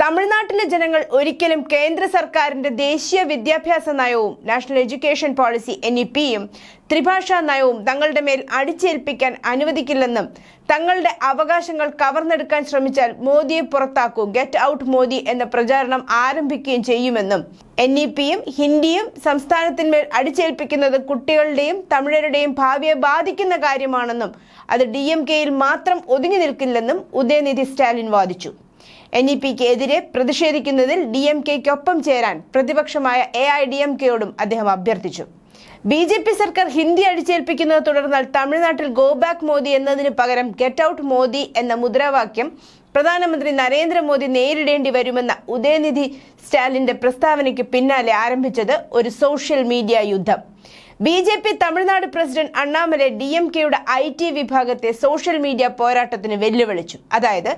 തമിഴ്നാട്ടിലെ ജനങ്ങൾ ഒരിക്കലും കേന്ദ്ര സർക്കാരിന്റെ ദേശീയ വിദ്യാഭ്യാസ നയവും national education policy N E പിയും ത്രിഭാഷാ നയവും തങ്ങളുടെ മേൽ അടിച്ചേൽപ്പിക്കാൻ അനുവദിക്കില്ലെന്നും തങ്ങളുടെ അവകാശങ്ങൾ കവർന്നെടുക്കാൻ ശ്രമിച്ചാൽ മോദിയെ പുറത്താക്കൂ ഗെറ്റ് ഔട്ട് മോദി എന്ന പ്രചാരണം ആരംഭിക്കുകയും ചെയ്യുമെന്നും എൻ ഇ പിയും ഹിന്ദിയും സംസ്ഥാനത്തിന്മേൽ അടിച്ചേൽപ്പിക്കുന്നത് കുട്ടികളുടെയും തമിഴരുടെയും ഭാവിയെ ബാധിക്കുന്ന കാര്യമാണെന്നും അത് ഡി എം കെയിൽ മാത്രം ഒതുങ്ങി നിൽക്കില്ലെന്നും ഉദയനിധി സ്റ്റാലിൻ വാദിച്ചു. എൻ ഇ പിക്ക് എതിരെ പ്രതിഷേധിക്കുന്നതിൽ ഡി എം കെക്കൊപ്പം ചേരാൻ പ്രതിപക്ഷമായ എ ഐ ഡി എം കെയോടും അദ്ദേഹം അഭ്യർത്ഥിച്ചു. ബി ജെ പി സർക്കാർ ഹിന്ദി അടിച്ചേൽപ്പിക്കുന്നത് തുടർന്നാൽ തമിഴ്നാട്ടിൽ ഗോ ബാക്ക് മോദി എന്നതിന് പകരം ഗെറ്റ് ഔട്ട് മോദി എന്ന മുദ്രാവാക്യം പ്രധാനമന്ത്രി നരേന്ദ്രമോദി നേരിടേണ്ടി വരുമെന്ന ഉദയനിധി സ്റ്റാലിന്റെ പ്രസ്താവനയ്ക്ക് പിന്നാലെ ആരംഭിച്ചത് ഒരു സോഷ്യൽ മീഡിയ യുദ്ധം. B J P Tamil Nadu president Annamalai D M കെയുടെ ഐ ടി വിഭാഗത്തെ സോഷ്യൽ മീഡിയ പോരാട്ടത്തിന് വെല്ലുവിളിച്ചു. അതായത്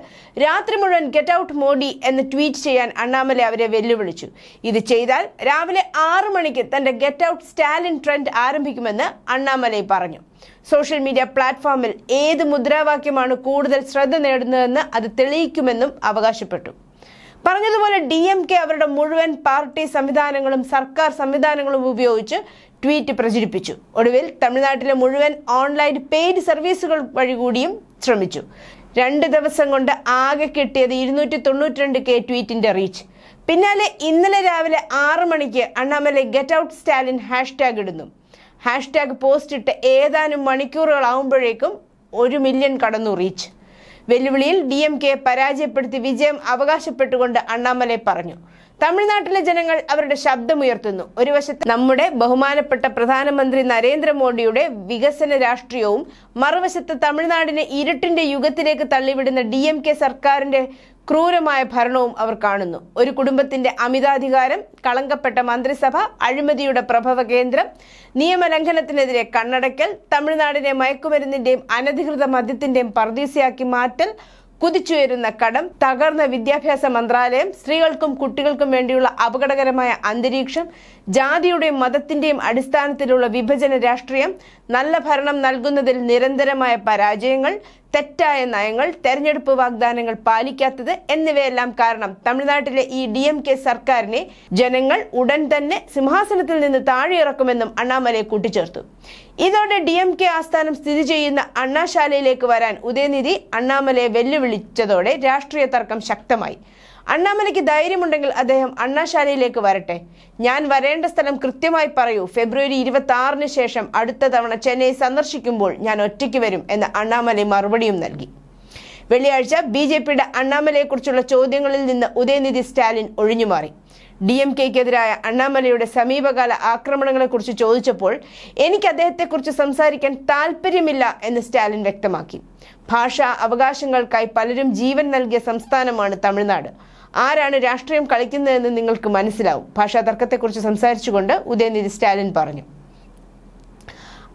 രാത്രി മുഴുവൻ ഗെറ്റ് ഔട്ട് മോഡി എന്ന് ട്വീറ്റ് ചെയ്യാൻ അണ്ണാമല അവരെ വെല്ലുവിളിച്ചു. ഇത് ചെയ്താൽ രാവിലെ ആറു മണിക്ക് തന്റെ ഗെറ്റ് ഔട്ട് സ്റ്റാലിൻ ട്രെൻഡ് ആരംഭിക്കുമെന്ന് അണ്ണാമല പറഞ്ഞു. സോഷ്യൽ മീഡിയ പ്ലാറ്റ്ഫോമിൽ ഏത് മുദ്രാവാക്യമാണ് കൂടുതൽ ശ്രദ്ധ നേടുന്നതെന്ന് അത് തെളിയിക്കുമെന്നും അവകാശപ്പെട്ടു. പറഞ്ഞതുപോലെ ഡി എം കെ അവരുടെ മുഴുവൻ പാർട്ടി സംവിധാനങ്ങളും സർക്കാർ സംവിധാനങ്ങളും ഉപയോഗിച്ച് ട്വീറ്റ് പ്രചരിപ്പിച്ചു. ഒടുവിൽ തമിഴ്നാട്ടിലെ മുഴുവൻ ഓൺലൈൻ പെയ്ഡ് സർവീസുകൾ വഴി കൂടിയും ശ്രമിച്ചു. രണ്ട് ദിവസം കൊണ്ട് ആകെ കിട്ടിയത് ഇരുന്നൂറ്റി തൊണ്ണൂറ്റിരണ്ട് കെ ട്വീറ്റിന്റെ റീച്ച്. പിന്നാലെ ഇന്നലെ രാവിലെ ആറ് മണിക്ക് Annamalai get out Stalin hashtag ഇടുന്നു. ഹാഷ്ടാഗ് പോസ്റ്റ് ഇട്ട് ഏതാനും മണിക്കൂറുകളാവുമ്പോഴേക്കും ഒരു മില്യൺ കടന്നു റീച്ച്. വെല്ലുവിളിയിൽ ഡി എം കെ പരാജയപ്പെടുത്തി വിജയം അവകാശപ്പെട്ടുകൊണ്ട് അണ്ണാമലെ പറഞ്ഞു. തമിഴ്നാട്ടിലെ ജനങ്ങൾ അവരുടെ ശബ്ദമുയർത്തുന്നു. ഒരു വശത്ത് നമ്മുടെ ബഹുമാനപ്പെട്ട പ്രധാനമന്ത്രി നരേന്ദ്രമോദിയുടെ വികസന രാഷ്ട്രീയവും മറുവശത്ത് തമിഴ്നാടിനെ ഇരുട്ടിന്റെ യുഗത്തിലേക്ക് തള്ളിവിടുന്ന ഡി എം കെ സർക്കാരിന്റെ ക്രൂരമായ ഭരണവും അവർ കാണുന്നു. ഒരു കുടുംബത്തിന്റെ അമിതാധികാരം കളങ്കപ്പെട്ട മന്ത്രിസഭ അഴിമതിയുടെ പ്രഭവ കേന്ദ്രം നിയമലംഘനത്തിനെതിരെ കണ്ണടയ്ക്കൽ തമിഴ്നാടിനെ മയക്കുമരുന്നിന്റെയും അനധികൃത മദ്യത്തിന്റെയും പർദീസയാക്കി മാറ്റൽ കുതിച്ചുയരുന്ന കടം തകർന്ന വിദ്യാഭ്യാസ മന്ത്രാലയം സ്ത്രീകൾക്കും കുട്ടികൾക്കും വേണ്ടിയുള്ള അപകടകരമായ അന്തരീക്ഷം ജാതിയുടെയും മതത്തിന്റെയും അടിസ്ഥാനത്തിലുള്ള വിഭജന രാഷ്ട്രീയം നല്ല ഭരണം നൽകുന്നതിൽ നിരന്തരമായ പരാജയങ്ങൾ തെറ്റായ നയങ്ങൾ തെരഞ്ഞെടുപ്പ് വാഗ്ദാനങ്ങൾ പാലിക്കാത്തത് എന്നിവയെല്ലാം കാരണം തമിഴ്നാട്ടിലെ ഈ ഡി എം കെ സർക്കാരിനെ ജനങ്ങൾ ഉടൻ തന്നെ സിംഹാസനത്തിൽ നിന്ന് താഴെയിറക്കുമെന്നും അണ്ണാമലൈ കൂട്ടിച്ചേർത്തു. ഇതോടെ ഡി എം കെ ആസ്ഥാനം സ്ഥിതി ചെയ്യുന്ന അണ്ണാശാലയിലേക്ക് വരാൻ ഉദയനിധി അണ്ണാമലയെ വെല്ലുവിളിച്ചതോടെ രാഷ്ട്രീയ തർക്കം ശക്തമായി. അണ്ണാമലയ്ക്ക് ധൈര്യമുണ്ടെങ്കിൽ അദ്ദേഹം അണ്ണാശാലയിലേക്ക് വരട്ടെ. ഞാൻ വരേണ്ട സ്ഥലം കൃത്യമായി പറയൂ. ഫെബ്രുവരി ഇരുപത്തി ആറിന് ശേഷം അടുത്ത തവണ ചെന്നൈ സന്ദർശിക്കുമ്പോൾ ഞാൻ ഒറ്റയ്ക്ക് വരും എന്ന് അണ്ണാമലൈ മറുപടിയും നൽകി. വെള്ളിയാഴ്ച ബി ജെ പിയുടെ അണ്ണാമലയെക്കുറിച്ചുള്ള ചോദ്യങ്ങളിൽ നിന്ന് ഉദയനിധി സ്റ്റാലിൻ ഒഴിഞ്ഞുമാറി. ഡി എം കെക്കെതിരായ അണ്ണാമലയുടെ സമീപകാല ആക്രമണങ്ങളെക്കുറിച്ച് ചോദിച്ചപ്പോൾ എനിക്ക് അദ്ദേഹത്തെക്കുറിച്ച് സംസാരിക്കാൻ താല്പര്യമില്ല എന്ന് സ്റ്റാലിൻ വ്യക്തമാക്കി. ഭാഷാ അവകാശങ്ങൾക്കായി പലരും ജീവൻ നൽകിയ സംസ്ഥാനമാണ് തമിഴ്നാട്. ആരാണ് രാഷ്ട്രീയം കളിക്കുന്നതെന്ന് നിങ്ങൾക്ക് മനസ്സിലാവും. ഭാഷാതർക്കത്തെക്കുറിച്ച് സംസാരിച്ചുകൊണ്ട് ഉദയനിധി സ്റ്റാലിൻ പറഞ്ഞു.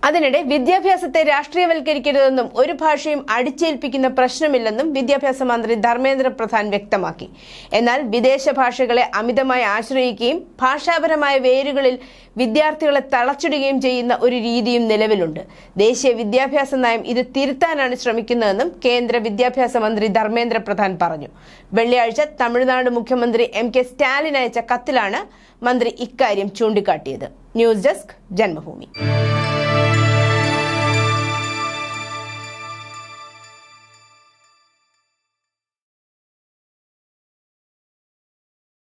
അതിനിടെ വിദ്യാഭ്യാസത്തെ രാഷ്ട്രീയവൽക്കരിക്കരുതെന്നും ഒരു ഭാഷയും അടിച്ചേൽപ്പിക്കുന്ന പ്രശ്നമില്ലെന്നും വിദ്യാഭ്യാസ മന്ത്രി ധർമ്മേന്ദ്ര പ്രധാൻ വ്യക്തമാക്കി. എന്നാൽ വിദേശ ഭാഷകളെ അമിതമായി ആശ്രയിക്കുകയും ഭാഷാപരമായ വേരുകളിൽ വിദ്യാർത്ഥികളെ തളച്ചിടുകയും ചെയ്യുന്ന ഒരു രീതിയും നിലവിലുണ്ട്. ദേശീയ വിദ്യാഭ്യാസ നയം ഇത് തിരുത്താനാണ് ശ്രമിക്കുന്നതെന്നും കേന്ദ്ര വിദ്യാഭ്യാസ മന്ത്രി ധർമ്മേന്ദ്ര പ്രധാൻ പറഞ്ഞു. വെള്ളിയാഴ്ച തമിഴ്നാട് മുഖ്യമന്ത്രി എം കെ സ്റ്റാലിൻ അയച്ച കത്തിലാണ് മന്ത്രി ഇക്കാര്യം ചൂണ്ടിക്കാട്ടിയത്. News desk Janmabhumi.